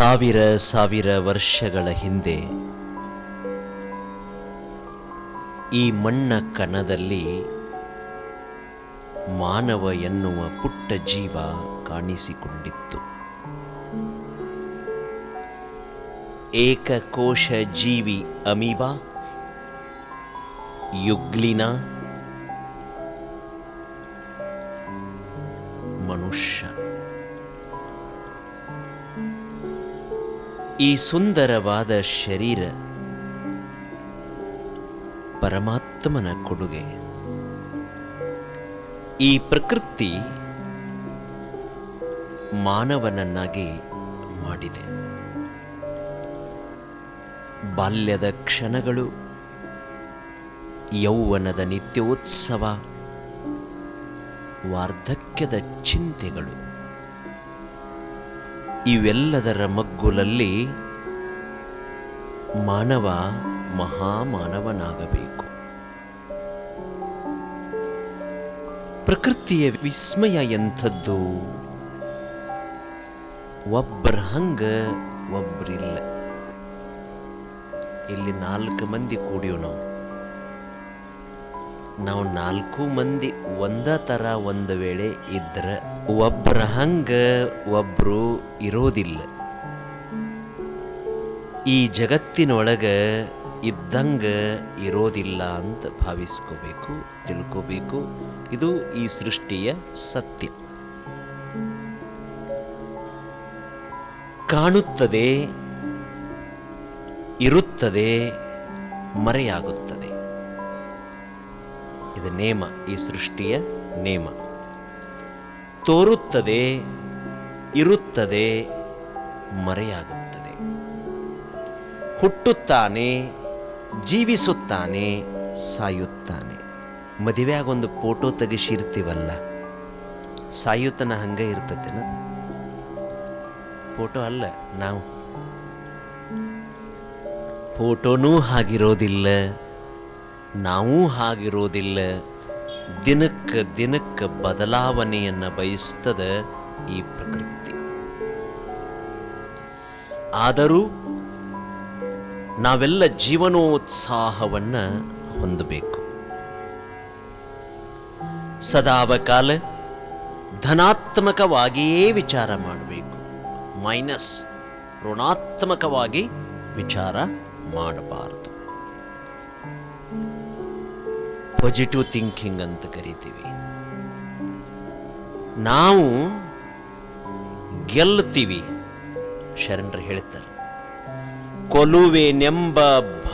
ಸಾವಿರ ಸಾವಿರ ವರ್ಷಗಳ ಹಿಂದೆ ಈ ಮಣ್ಣ ಕಣದಲ್ಲಿ ಮಾನವ ಎನ್ನುವ ಪುಟ್ಟ ಜೀವ ಕಾಣಿಸಿಕೊಂಡಿತ್ತು. ಏಕಕೋಶ ಜೀವಿ ಅಮೀಬಾ, ಯುಗ್ಲಿನ ಮನುಷ್ಯ. ಈ ಸುಂದರವಾದ ಶರೀರ ಪರಮಾತ್ಮನ ಕೊಡುಗೆ. ಈ ಪ್ರಕೃತಿ ಮಾನವನನ್ನಾಗಿ ಮಾಡಿದೆ. ಬಾಲ್ಯದ ಕ್ಷಣಗಳು, ಯೌವನದ ನಿತ್ಯೋತ್ಸವ, ವಾರ್ಧಕ್ಯದ ಚಿಂತೆಗಳು. ಇವೆಲ್ಲದರ ಮಗ್ಗುಲಲ್ಲಿ ಮಾನವ ಮಹಾಮಾನವನಾಗಬೇಕು. ಪ್ರಕೃತಿಯ ವಿಸ್ಮಯ ಎಂಥದ್ದು? ಒಬ್ಬರ ಹಂಗ ಒಬ್ರಿಲ್ಲ. ಇಲ್ಲಿ ನಾಲ್ಕು ಮಂದಿ ಕೂಡಿಯೋ ನಾವು. ನಾವು ನಾಲ್ಕು ಮಂದಿ ಒಂದ ಥರ ಒಂದು ವೇಳೆ ಇದ್ರೆ ಒಬ್ಬರ ಹಂಗ ಒಬ್ರು ಇರೋದಿಲ್ಲ. ಈ ಜಗತ್ತಿನೊಳಗ ಇದ್ದಂಗ ಇರೋದಿಲ್ಲ ಅಂತ ಭಾವಿಸ್ಕೋಬೇಕು, ತಿಳ್ಕೋಬೇಕು. ಇದು ಈ ಸೃಷ್ಟಿಯ ಸತ್ಯ. ಕಾಣುತ್ತದೆ, ಇರುತ್ತದೆ ಮರೆಯಾಗುತ್ತದೆ ಇದು ನೇಮ, ಈ ಸೃಷ್ಟಿಯ ನೇಮ. ತೋರುತ್ತದೆ, ಇರುತ್ತದೆ, ಮರೆಯಾಗುತ್ತದೆ. ಹುಟ್ಟುತ್ತಾನೆ, ಜೀವಿಸುತ್ತಾನೆ, ಸಾಯುತ್ತಾನೆ. ಮದುವೆಯಾಗ ಒಂದು ಫೋಟೋ ತೆಗಿಸಿರ್ತೀವಲ್ಲ, ಸಾಯುತನ ಹಂಗೆ ಇರ್ತತೇನ ಫೋಟೋ ಅಲ್ಲ, ನಾವು. ಫೋಟೋನೂ ಹಾಗಿರೋದಿಲ್ಲ. ನಾವೂ ಹಾಗಿರೋದಿಲ್ಲ. ದಿನಕ್ಕೆ ದಿನಕ್ಕೆ ಬದಲಾವಣೆಯನ್ನು ಬಯಸ್ತದ ಈ ಪ್ರಕೃತಿ. ಆದರೂ ನಾವೆಲ್ಲ ಜೀವನೋತ್ಸಾಹವನ್ನು ಹೊಂದಬೇಕು. ಸದಾವಕಾಲ ಧನಾತ್ಮಕವಾಗಿಯೇ ವಿಚಾರ ಮಾಡಬೇಕು. ಮೈನಸ್ ಋಣಾತ್ಮಕವಾಗಿ ವಿಚಾರ ಮಾಡಬಾರದು. ಪಾಸಿಟಿವ್ ಥಿಂಕಿಂಗ್ ಅಂತ ಕರಿತೀವಿ. ನಾವು ಗೆಲ್ಲುತ್ತೀವಿ, ಶರಣರು ಹೇಳ್ತಾರೆ. ಕೊಲುವೆನೆಂಬ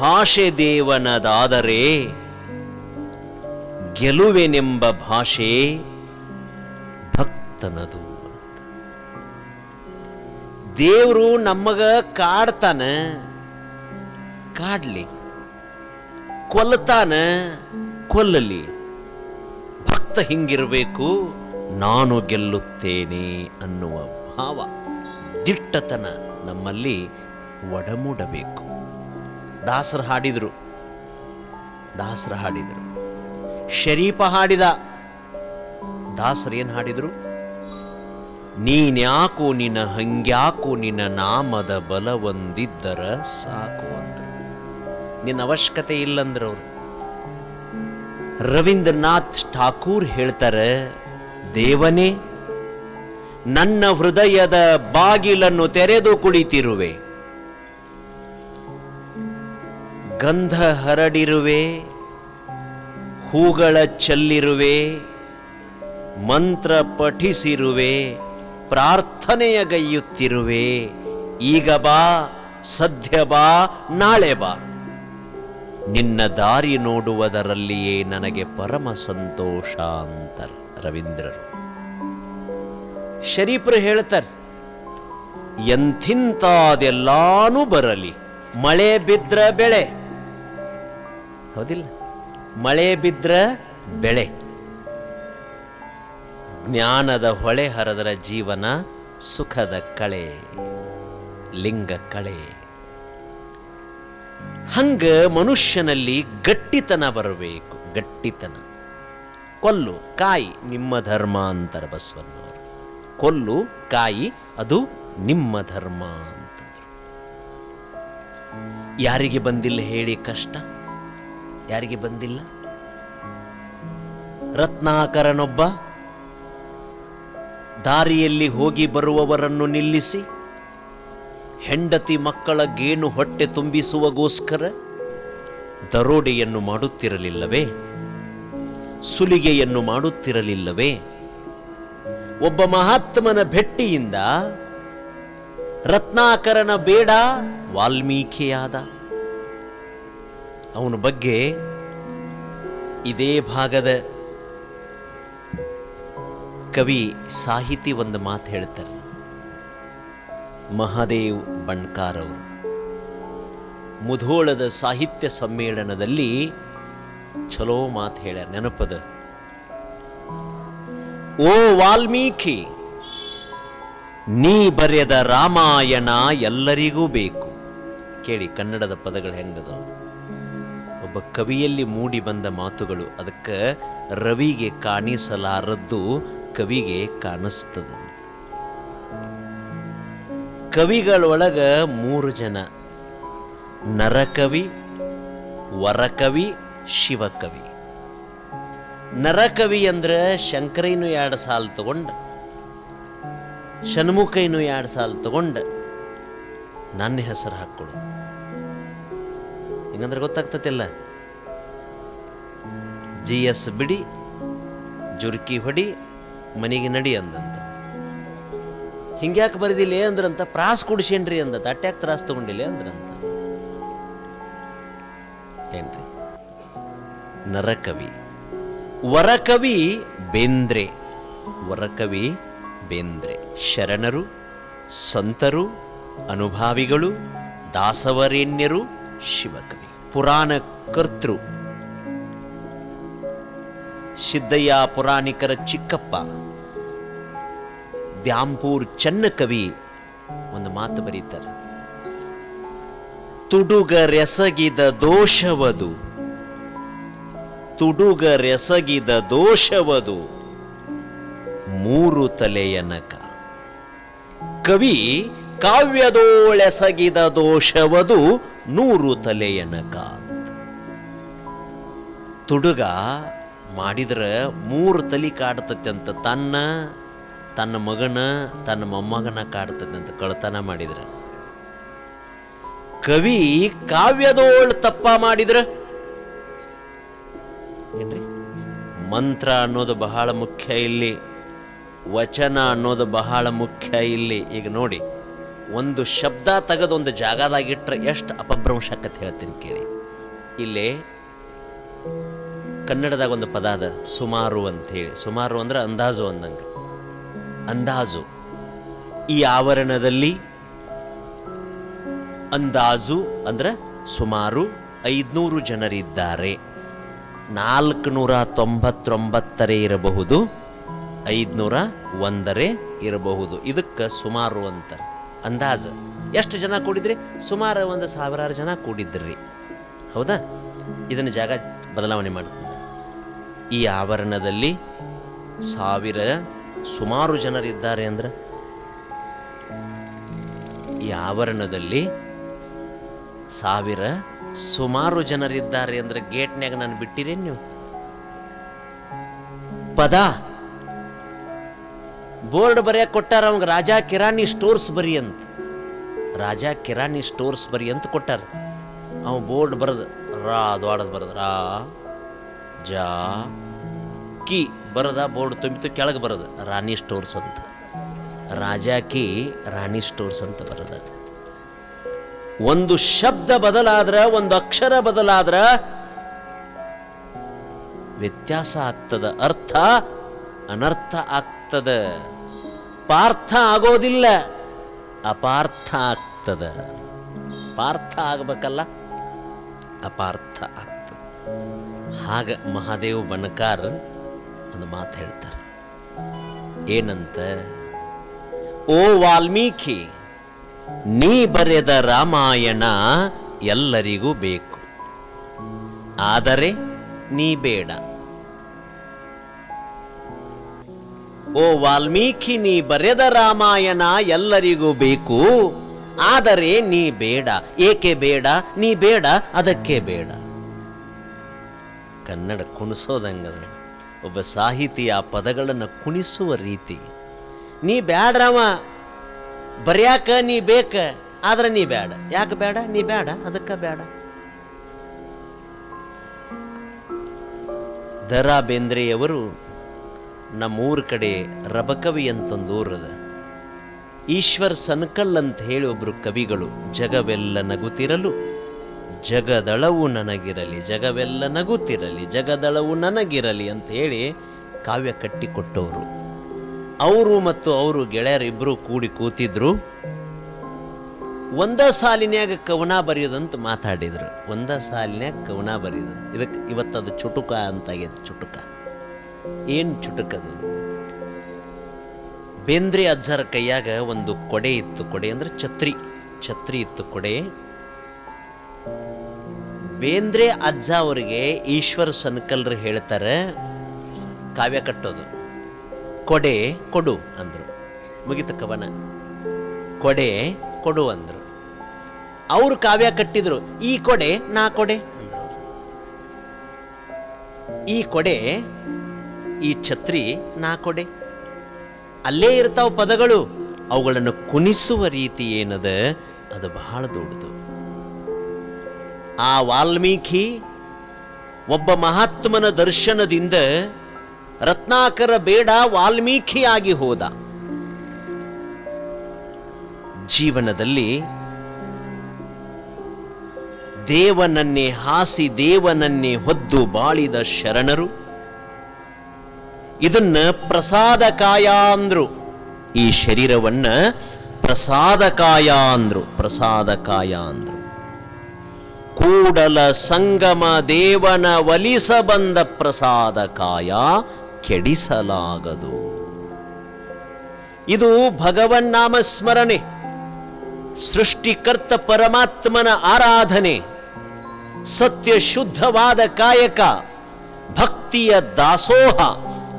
ಭಾಷೆ ದೇವನದಾದರೆ ಗೆಲುವೆನೆಂಬ ಭಾಷೆ ಭಕ್ತನದು ದೇವರು ನಮಗ ಕಾಡ್ತಾನ, ಕಾಡ್ಲಿ. ಕೊಲ್ಲತಾನ ಕೊಲ್ಲಲಿ. ಭಕ್ತ ಹಿಂಗಿರಬೇಕು, ನಾನು ಗೆಲ್ಲುತ್ತೇನೆ ಅನ್ನುವ ಭಾವ. ದಿಟ್ಟತನ ನಮ್ಮಲ್ಲಿ ಒಡಮೂಡಬೇಕು. ದಾಸರು ಹಾಡಿದರು. ದಾಸರು ಹಾಡಿದರು. ಶರೀಫ ಹಾಡಿದ. ದಾಸರು ಏನು ಹಾಡಿದರು? ನೀನ್ಯಾಕೋ ನಿನ್ನ ಹಂಗ್ಯಾಕೋ ನಿನ್ನ ನಾಮದ ಬಲವೊಂದಿದ್ದರ ಸಾಕು ಅಂತ. ನಿನ್ನ ಅವಶ್ಯಕತೆ ಇಲ್ಲಂದ್ರೆ ಅವರು. ರವೀಂದ್ರನಾಥ್ ಠಾಕೂರ್ ಹೇಳ್ತಾರೆ, ದೇವನೇ, ನನ್ನ ಹೃದಯದ ಬಾಗಿಲನ್ನು ತೆರೆದು ಕುಳಿತಿರುವೆ. ಗಂಧ ಹರಡಿರುವೆ, ಹೂಗಳ ಚೆಲ್ಲಿರುವೆ, ಮಂತ್ರ ಪಠಿಸಿರುವೆ, ಪ್ರಾರ್ಥನೆಯ ಗೈಯುತ್ತಿರುವೆ ಈಗ ಬಾ, ಸದ್ಯ ಬಾ, ನಾಳೆ ಬಾ. ನಿನ್ನ ದಾರಿ ನೋಡುವುದರಲ್ಲಿಯೇ ನನಗೆ ಪರಮ ಸಂತೋಷ ಅಂತಾರೆ ರವೀಂದ್ರರು. ಶರೀಫರು ಹೇಳ್ತಾರೆ ಎಂಥಿಂತಾದೆಲ್ಲಾನು ಬರಲಿ, ಮಳೆ ಬಿದ್ರ ಬೆಳೆ. ಹೌದಿಲ್ಲ, ಮಳೆ ಬಿದ್ರ ಬೆಳೆ. ಜ್ಞಾನದ ಹೊಳೆ ಹರದರ ಜೀವನ ಸುಖದ ಕಳೆ, ಲಿಂಗ ಕಳೆ. ಹಂಗ ಮನುಷ್ಯನಲ್ಲಿ ಗಟ್ಟಿತನ ಬರಬೇಕು. ಗಟ್ಟಿತನ. ಕೊಲ್ಲು, ಕಾಯಿ, ನಿಮ್ಮ ಧರ್ಮ ಅಂತಾರೆ ಬಸವಣ್ಣವರು. ಕೊಲ್ಲು, ಕಾಯಿ, ಅದು ನಿಮ್ಮ ಧರ್ಮ ಅಂತ ಯಾರಿಗೆ ಬಂದಿಲ್ಲ ಹೇಳಿ ಕಷ್ಟ? ಯಾರಿಗೆ ಬಂದಿಲ್ಲ? ರತ್ನಾಕರನೊಬ್ಬ ದಾರಿಯಲ್ಲಿ ಹೋಗಿ ಬರುವವರನ್ನು ನಿಲ್ಲಿಸಿ ಹೆಂಡತಿ ಮಕ್ಕಳ ಗೇಣು ಹೊಟ್ಟೆ ತುಂಬಿಸುವಗೋಸ್ಕರ ದರೋಡೆಯನ್ನು ಮಾಡುತ್ತಿರಲಿಲ್ಲವೇ? ಸುಲಿಗೆಯನ್ನು ಮಾಡುತ್ತಿರಲಿಲ್ಲವೇ? ಒಬ್ಬ ಮಹಾತ್ಮನ ಭೆಟ್ಟಿಯಿಂದ ರತ್ನಾಕರನ ಬೇಡ ವಾಲ್ಮೀಕಿಯಾದ. ಅವನ ಬಗ್ಗೆ ಇದೇ ಭಾಗದ ಕವಿ ಸಾಹಿತಿ ಒಂದು ಮಾತು ಹೇಳ್ತಾರೆ. ಮಹಾದೇವ್ ಬಣ್ಕಾರ್ ಅವರು ಮುಧೋಳದ ಸಾಹಿತ್ಯ ಸಮ್ಮೇಳನದಲ್ಲಿ ಚಲೋ ಮಾತು ಹೇಳ ನೆನಪದ. ಓ ವಾಲ್ಮೀಕಿ, ನೀ ಬರೆದ ರಾಮಾಯಣ ಎಲ್ಲರಿಗೂ ಬೇಕು. ಕೇಳಿ, ಕನ್ನಡದ ಪದಗಳು ಹೆಂಗದ ಒಬ್ಬ ಕವಿಯಲ್ಲಿ ಮೂಡಿ ಬಂದ ಮಾತುಗಳು, ಅದಕ್ಕೆ ರವಿಗೆ ಕಾಣಿಸಲಾರದ್ದು ಕವಿಗೆ ಕಾಣಿಸ್ತದ ಕವಿಗಳೊಳಗ ಮೂರು ಜನ. ನರಕವಿ, ವರಕವಿ, ಶಿವಕವಿ. ನರಕವಿ ಅಂದ್ರೆ ಶಂಕರೈನು ಎರಡು ಸಾಲು ತಗೊಂಡ ಷಣ್ಮುಖೈನು ಎರಡು ಸಾಲು ತಗೊಂಡ, ನನ್ನ ಹೆಸರು ಹಾಕ್ಕೊಡೋದು. ಹಿಂಗಂದ್ರೆ ಗೊತ್ತಾಗ್ತತಿಲ್ಲ? ಜಿ ಎಸ್ ಬಿಡಿ, ಜುರ್ಕಿ ಹೊಡಿ, ಮನೆಗೆ ನಡಿ ಅಂದಂತ. ಹಿಂಗ್ಯಾಕೆ ಬರೆದಿಲ್ಲ ಅಂದ್ರಂತ, ಪ್ರಾಸ್ ಕೊಡಿಸೇನ್ರಿ ಅಂದ ಅಟ್ಯಾಕ್ ತ್ರಾಸ್ ತಗೊಂಡಿಲ್ಲ ಅಂದ್ರಂತ. ಏನ್ರಿ? ನರಕವಿ. ವರಕವಿ ಬೇಂದ್ರೆ. ವರಕವಿ ಬೇಂದ್ರೆ. ಶರಣರು, ಸಂತರು, ಅನುಭಾವಿಗಳು, ದಾಸವರೇಣ್ಯರು, ಶಿವಕವಿ. ಪುರಾಣ ಕರ್ತೃ. ಸಿದ್ದಯ್ಯ ಪುರಾಣಿಕರ ಚಿಕ್ಕಪ್ಪ. ದ್ಯಾಂಪೂರ್ ಚನ್ನಕವಿ ಒಂದು ಮಾತು ಬರೀತಾರೆ. ತುಡುಗರೆಸಗಿದ ದೋಷವದು. ತುಡುಗರೆಸಗಿದ ದೋಷವದು. ಮೂರು ತಲೆಯನಕ ಕವಿ ಕಾವ್ಯದೋಳೆಸಗಿದ ದೋಷವದು ನೂರು ತಲೆಯನಕ ತುಡುಗ ಮಾಡಿದ್ರ ಮೂರು ತಲಿ ಕಾಡ್ತತೆ ತನ್ನ ತನ್ನ ಮಗನ ತನ್ನ ಮೊಮ್ಮಗನ ಕಾಡ್ತದಂತ ಕಳ್ತನ ಮಾಡಿದ್ರ. ಕವಿ ಕಾವ್ಯದೋಳ್ ತಪ್ಪ ಮಾಡಿದ್ರ. ಏನ್ರಿ? ಮಂತ್ರ ಅನ್ನೋದು ಬಹಳ ಮುಖ್ಯ ಇಲ್ಲಿ. ವಚನ ಅನ್ನೋದು ಬಹಳ ಮುಖ್ಯ ಇಲ್ಲಿ. ಈಗ ನೋಡಿ, ಒಂದು ಶಬ್ದ ತೆಗೆದು ಒಂದು ಜಾಗದಾಗಿಟ್ರೆ ಎಷ್ಟು ಅಪಭ್ರಂಶ ಆಕತ್ ಹೇಳ್ತೀನಿ ಕೇಳಿ. ಇಲ್ಲಿ ಕನ್ನಡದಾಗ ಒಂದು ಪದ ಅದ, ಸುಮಾರು ಅಂತ ಹೇಳಿ. ಸುಮಾರು ಅಂದ್ರೆ ಅಂದಾಜು ಅಂದಂಗೆ ಅಂದಾಜು. ಈ ಆವರಣದಲ್ಲಿ ಅಂದಾಜು ಅಂದ್ರೆ ಸುಮಾರು ಐದ್ನೂರು ಜನರಿದ್ದಾರೆ. ನಾಲ್ಕುನೂರ ತೊಂಬತ್ತೊಂಬತ್ತರೇ ಇರಬಹುದು ಐದುನೂರ ಒಂದರೇ ಇರಬಹುದು. ಇದಕ್ಕೆ ಸುಮಾರು ಅಂತಾರೆ. ಅಂದಾಜು. ಎಷ್ಟು ಜನ ಕೂಡಿದ್ರಿ? ಸುಮಾರು ಒಂದು ಸಾವಿರಾರು ಜನ ಕೂಡಿದ್ರಿ. ಹೌದಾ? ಇದನ್ನು ಜಾಗ ಬದಲಾವಣೆ ಮಾಡ್ತೀನಿ ಈ ಆವರಣದಲ್ಲಿ ಸಾವಿರ ಸುಮಾರು ಜನರಿದ್ದಾರೆ ಅಂದ್ರೆ? ಈ ಆವರಣದಲ್ಲಿ ಸಾವಿರ ಸುಮಾರು ಜನರಿದ್ದಾರೆ ಅಂದ್ರೆ ಗೇಟ್ನ್ಯಾಗ ನಾನು ಬಿಟ್ಟಿರೇನು ನೀವು? ಪದ. ಬೋರ್ಡ್ ಬರೆಯ ಕೊಟ್ಟಾರ ಅವಂಗ ರಾಜಾ ಕಿರಾಣಿ ಸ್ಟೋರ್ಸ್ ಬರಿ ಅಂತ. ರಾಜಾ ಕಿರಾಣಿ ಸ್ಟೋರ್ಸ್ ಬರಿ ಅಂತ ಕೊಟ್ಟಾರ. ಅವ ಬೋರ್ಡ್ ಬರದ ರಾ ದೊಡ್ಡದು ಬರದ ರಾ ಜಾ ಕಿ ಬರದ ಬೋರ್ಡ್ ತುಂಬಿತು ಕೆಳಗೆ ಬರೋದು. ರಾಣಿ ಸ್ಟೋರ್ಸ್ ಅಂತ. ರಾಜಾ ಕಿ ರಾಣಿ ಸ್ಟೋರ್ಸ್ ಅಂತ ಬರದ ಒಂದು ಶಬ್ದ ಬದಲಾದ್ರೆ, ಒಂದು ಅಕ್ಷರ ಬದಲಾದ್ರೆ ವ್ಯತ್ಯಾಸ ಆಗ್ತದ. ಅರ್ಥ ಅನರ್ಥ ಆಗ್ತದ. ಪಾರ್ಥ ಆಗೋದಿಲ್ಲ, ಅಪಾರ್ಥ ಆಗ್ತದ. ಪಾರ್ಥ ಆಗಬೇಕಲ್ಲ, ಅಪಾರ್ಥ ಆಗ್ತದೆ. ಹಾಗ ಮಹಾದೇವ್ ಬಣಕಾರ್ ಒಂದು ಮಾತು ಹೇಳ್ತಾರೆ. ಏನಂತ? ಓ ವಾಲ್ಮೀಕಿ, ನೀ ಬರೆದ ರಾಮಾಯಣ ಎಲ್ಲರಿಗೂ ಬೇಕು. ಆದರೆ ನೀ ಬೇಡ. ಓ ವಾಲ್ಮೀಕಿ, ನೀ ಬರೆದ ರಾಮಾಯಣ ಎಲ್ಲರಿಗೂ ಬೇಕು. ಆದರೆ ನೀ ಬೇಡ. ಏಕೆ ಬೇಡ? ನೀ ಬೇಡ, ಅದಕ್ಕೆ ಬೇಡ. ಕನ್ನಡ ಕುಣಿಸೋದಂಗದ ಒಬ್ಬ ಸಾಹಿತಿ ಆ ಪದಗಳನ್ನು ಕುಣಿಸುವ ರೀತಿ. ನೀ ಬ್ಯಾಡ್ರವ ಬರ್ಯಾಕ ನೀ ಬೇಕ, ಆದ್ರೆ ನೀ ಬೇಡ ಯಾಕೆ ಬೇಡ ನೀ ಬೇಡ ಅದಕ್ಕೆ ಬೇಡ ದರಾ ಬೇಂದ್ರೆಯವರು ನಮ್ಮೂರ ಕಡೆ ರಬಕವಿ ಅಂತಂದೂರದ ಈಶ್ವರ್ ಸನ್ಕಲ್ ಅಂತ ಹೇಳಿ ಒಬ್ಬರು ಕವಿಗಳು, ಜಗವೆಲ್ಲ ನಗುತ್ತಿರಲು ಜಗದಳವು ನನಗಿರಲಿ, ಜಗವೆಲ್ಲ ನಗುತ್ತಿರಲಿ, ಜಗದಳವು ನನಗಿರಲಿ ಅಂತ ಹೇಳಿ ಕಾವ್ಯ ಕಟ್ಟಿಕೊಟ್ಟವರು. ಅವರು ಮತ್ತು ಅವರು ಗೆಳೆಯರಿಬ್ಬರು ಕೂಡಿ ಕೂತಿದ್ರು. ಒಂದ ಸಾಲಿನ್ಯಾಗ ಕವನ ಬರೆಯೋದಂತ ಮಾತಾಡಿದ್ರು. ಒಂದ ಸಾಲಿನ್ಯಾಗ ಕವನ ಬರೆಯೋದಂತ ಇದಕ್ಕೆ ಇವತ್ತದು ಚುಟುಕ ಅಂತಾಗ್ಯದ ಚುಟುಕ. ಏನು ಚುಟುಕದು ಬೇಂದ್ರೆ ಅಜ್ಜರ ಕೈಯಾಗ ಒಂದು ಕೊಡೆ ಇತ್ತು. ಕೊಡೆ ಅಂದ್ರೆ ಛತ್ರಿ. ಛತ್ರಿ ಇತ್ತು, ಕೊಡೆ. ಬೇಂದ್ರೆ ಅಜ್ಜ ಅವರಿಗೆ ಈಶ್ವರ ಸನ್ಕಲ್ರು ಹೇಳ್ತಾರೆ, ಕಾವ್ಯ ಕಟ್ಟೋದು. ಕೊಡೆ ಕೊಡು ಅಂದ್ರು. ಮುಗಿತ ಕವನ. ಕೊಡೆ ಕೊಡು ಅಂದ್ರು. ಅವರು ಕಾವ್ಯ ಕಟ್ಟಿದ್ರು, ಈ ಕೊಡೆ, ನಾ ಕೊಡೆ ಅಂದರು ಈ ಕೊಡೆ, ಈ ಛತ್ರಿ, ನಾ ಕೊಡೆ. ಅಲ್ಲೇ ಇರ್ತಾವ ಪದಗಳು, ಅವುಗಳನ್ನು ಕುಣಿಸುವ ರೀತಿ ಏನದ, ಅದು ಬಹಳ ದೊಡ್ಡದು. ಆ ವಾಲ್ಮೀಕಿ ಒಬ್ಬ ಮಹಾತ್ಮನ ದರ್ಶನದಿಂದ ರತ್ನಾಕರ ಬೇಡ ವಾಲ್ಮೀಕಿಯಾಗಿ ಹೋದ. ಜೀವನದಲ್ಲಿ ದೇವನನ್ನೇ ಹಾಸಿ ದೇವನನ್ನೇ ಹೊದ್ದು ಬಾಳಿದ ಶರಣರು. ಇದನ್ನ ಪ್ರಸಾದ ಕಾಯ ಅಂದ್ರು. ಈ ಶರೀರವನ್ನ ಪ್ರಸಾದ ಕಾಯ ಅಂದ್ರು ಪ್ರಸಾದ ಕಾಯ ಅಂದ್ರು. ಕೂಡಲ ಸಂಗಮ ದೇವನ ವಲಿಸ ಬಂದ ಪ್ರಸಾದ ಕಾಯ ಕೆಡಿಸಲಾಗದು. ಇದು ಭಗವನ್ನಾಮ ಸ್ಮರಣೆ ಸೃಷ್ಟಿಕರ್ತ ಪರಮಾತ್ಮನ ಆರಾಧನೆ, ಸತ್ಯ ಶುದ್ಧವಾದ ಕಾಯಕ, ಭಕ್ತಿಯ ದಾಸೋಹ,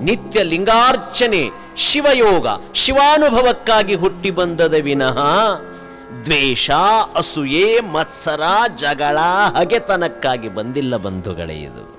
ನಿತ್ಯ ಲಿಂಗಾರ್ಚನೆ, ಶಿವಯೋಗ, ಶಿವಾನುಭವಕ್ಕಾಗಿ ಹುಟ್ಟಿ ಬಂದದ ವಿನಃ ದ್ವೇಷ ಅಸೂಯೆ ಮತ್ಸರ ಜಗಳ ಹಗೆತನಕ್ಕಾಗಿ ಬಂದಿಲ್ಲ ಬಂಧುಗಳೇ ಇದು.